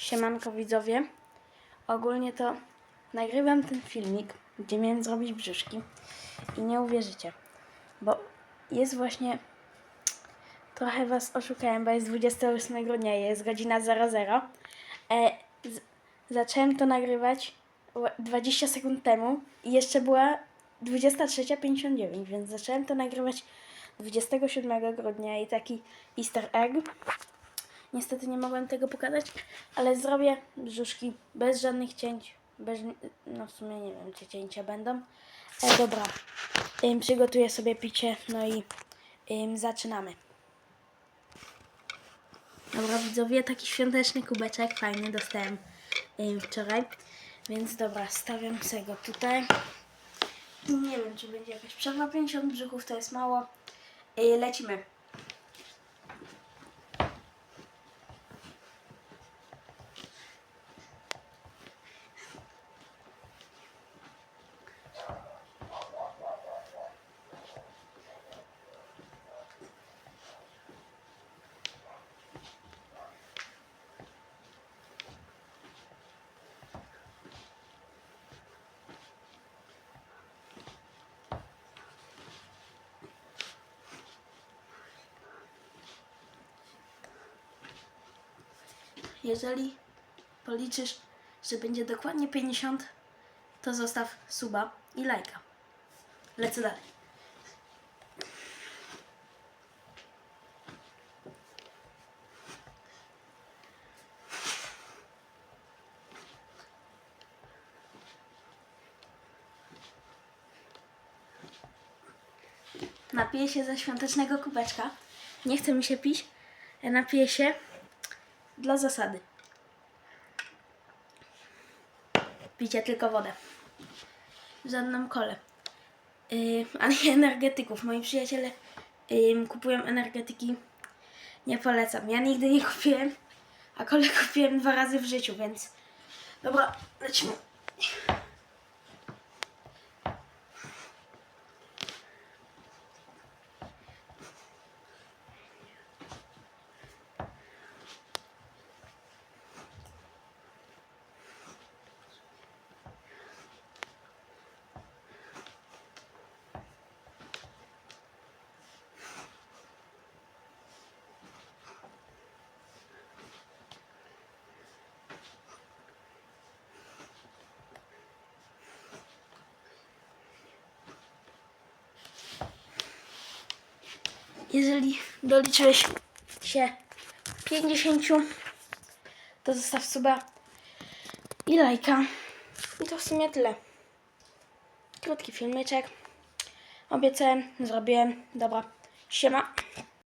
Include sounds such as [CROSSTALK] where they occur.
Siemanko widzowie. Ogólnie to nagrywam ten filmik, gdzie miałem zrobić brzuszki i nie uwierzycie, bo jest właśnie trochę was oszukałem, bo jest 28 grudnia, jest godzina 00. E, zacząłem to nagrywać ła- 20 sekund temu i jeszcze była 23.59, więc zacząłem to nagrywać 27 grudnia i taki easter egg. Niestety nie mogłem tego pokazać, ale zrobię brzuszki bez żadnych cięć. Bez, no w sumie nie wiem, czy cięcia będą. E, dobra, przygotuję sobie picie, no i zaczynamy. Dobra, widzowie, taki świąteczny kubeczek, fajny, dostałem wczoraj. Więc dobra, stawiam sobie go tutaj. Nie wiem, czy będzie jakaś przerwa. 50 brzuchów to jest mało. Yy, lecimy. Jeżeli policzysz, że będzie dokładnie 50, to zostaw suba i lajka. Lecę dalej. Napiję się ze świątecznego kubeczka. Nie chce mi się pić. Napiję się dla zasady. Picie tylko wodę. Żadną kolę. Yy, ani [LAUGHS] energetyków. Moi przyjaciele yy, kupują energetyki. Nie polecam. Ja nigdy nie kupiłem, a kole [LAUGHS] kupiłem dwa razy w życiu, więc... Dobra, lecimy. Jeżeli doliczyłeś się 50, to zostaw suba i lajka. I to w sumie tyle. Krótki filmyczek. Obiecałem, zrobiłem. Dobra, siema.